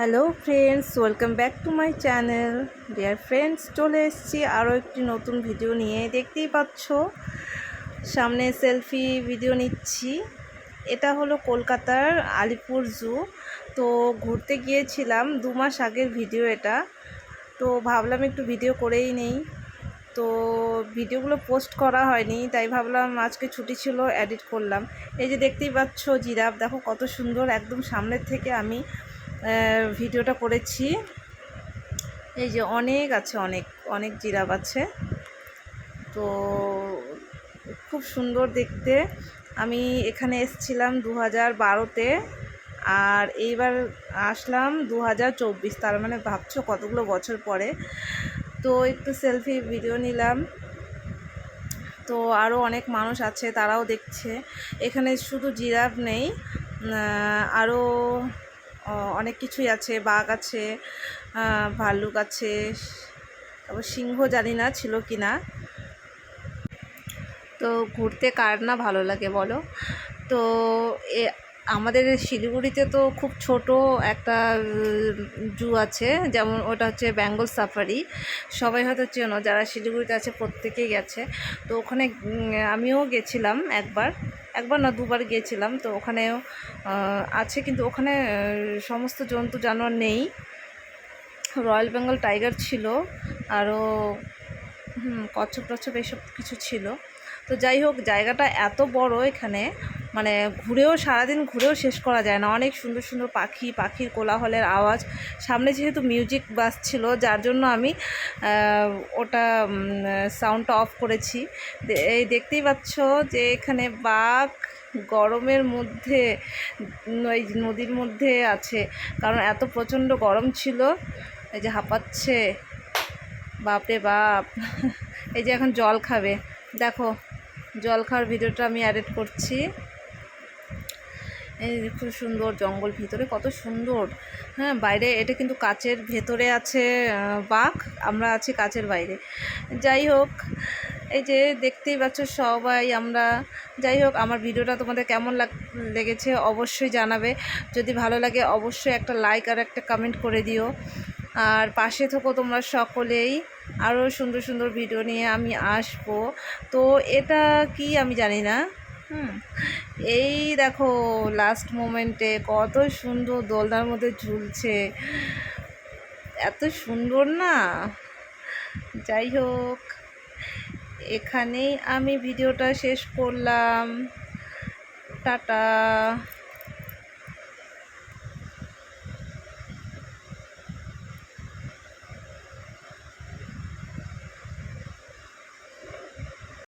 Hello friends welcome back to my channel dear friends চলে এসেছি আরও একটি নতুন ভিডিও নিয়ে। দেখতেই পাচ্ছ? সামনে সেলফি ভিডিও নিচ্ছি। এটা হলো কলকাতার আলিপুর জু তো ঘুরতে গিয়েছিলাম দু মাস আগের ভিডিও এটা। তো ভাবলাম একটু ভিডিও করেই নেই। তো ভিডিওগুলো পোস্ট করা হয়নি, তাই ভাবলাম আজকে ছুটি ছিল এডিট করলাম। এই যে দেখতেই পাচ্ছ, জিরাফ। দেখো কত সুন্দর, একদম সামনের থেকে আমি ভিডিওটা করেছি। এই যে অনেক আছে, অনেক অনেক জিরাফ আছে। তো খুব সুন্দর দেখতে। আমি এখানে এসছিলাম দু হাজার বারোতে আর এইবার আসলাম দু হাজার চব্বিশ। তার মানে ভাবছ কতগুলো বছর পরে। তো একটু সেলফি ভিডিও নিলাম। তো আরও অনেক মানুষ আছে, তারাও দেখছে। এখানে শুধু জিরাফ নেই আরও অনেক কিছুই আছে, বাঘ আছে ভাল্লুক আছে, তারপর সিংহ জানি না ছিল কি না। তো ঘুরতে কার না ভালো লাগে বলো? তো এ, আমাদের শিলিগুড়িতে তো খুব ছোট একটা জু আছে, যেমন ওটা হচ্ছে বেঙ্গল সাফারি। সবাই হয়তো চেনো, যারা শিলিগুড়িতে আছে প্রত্যেকেই গেছে। তো ওখানে আমিও গেছিলাম একবার। একবার না দুবার গিয়েছিলাম, তো ওখানেও আছে কিন্তু ওখানে সমস্ত জন্তু জানোয়ার নেই। রয়্যাল বেঙ্গল টাইগার ছিল, আরও কচ্ছপ টচ্ছপ এইসব কিছু ছিল। তো যাই হোক, জায়গাটা এত বড় এখানে মানে ঘুরেও সারাদিন ঘুরেও শেষ করা যায় না। অনেক সুন্দর সুন্দর পাখি, পাখির কোলাহলের আওয়াজ। সামনে যেহেতু মিউজিক বাজছিল যার জন্য আমি ওটা সাউন্ডটা অফ করেছি। এই দেখতেই পাচ্ছ যে এখানে বাঘ গরমের মধ্যে ওই নদীর মধ্যে আছে। কারণ এত প্রচণ্ড গরম ছিল, এই যে হাঁপাচ্ছে। বাপরে বাপ। এই যে এখন জল খাবে। দেখো, জল খাওয়ার ভিডিওটা আমি অ্যাডেড করছি। খুব সুন্দর জঙ্গল ভিতরে, কত সুন্দর। হ্যাঁ বাইরে এটা কিন্তু কাচের ভেতরে আছে বাঘ, আমরা আছি কাচের বাইরে। যাই হোক, এই যে দেখতেই পাচ্ছ সবাই আমরা। যাই হোক, আমার ভিডিওটা তোমাদের কেমন লাগ, লেগেছে অবশ্যই জানাবে। যদি ভালো লাগে অবশ্যই একটা লাইক আর একটা কমেন্ট করে দিও। আর পাশে থেকো তোমরা সকলেই। আরও সুন্দর সুন্দর ভিডিও নিয়ে আমি আসব। তো এটা কি আমি জানি না। হুম। এই দেখো লাস্ট মোমেন্টে কত সুন্দর দোলদার মধ্যে ঝুলছে। এত সুন্দর না? যাই হোক, এখানেই আমি ভিডিওটা শেষ করলাম। টাটা।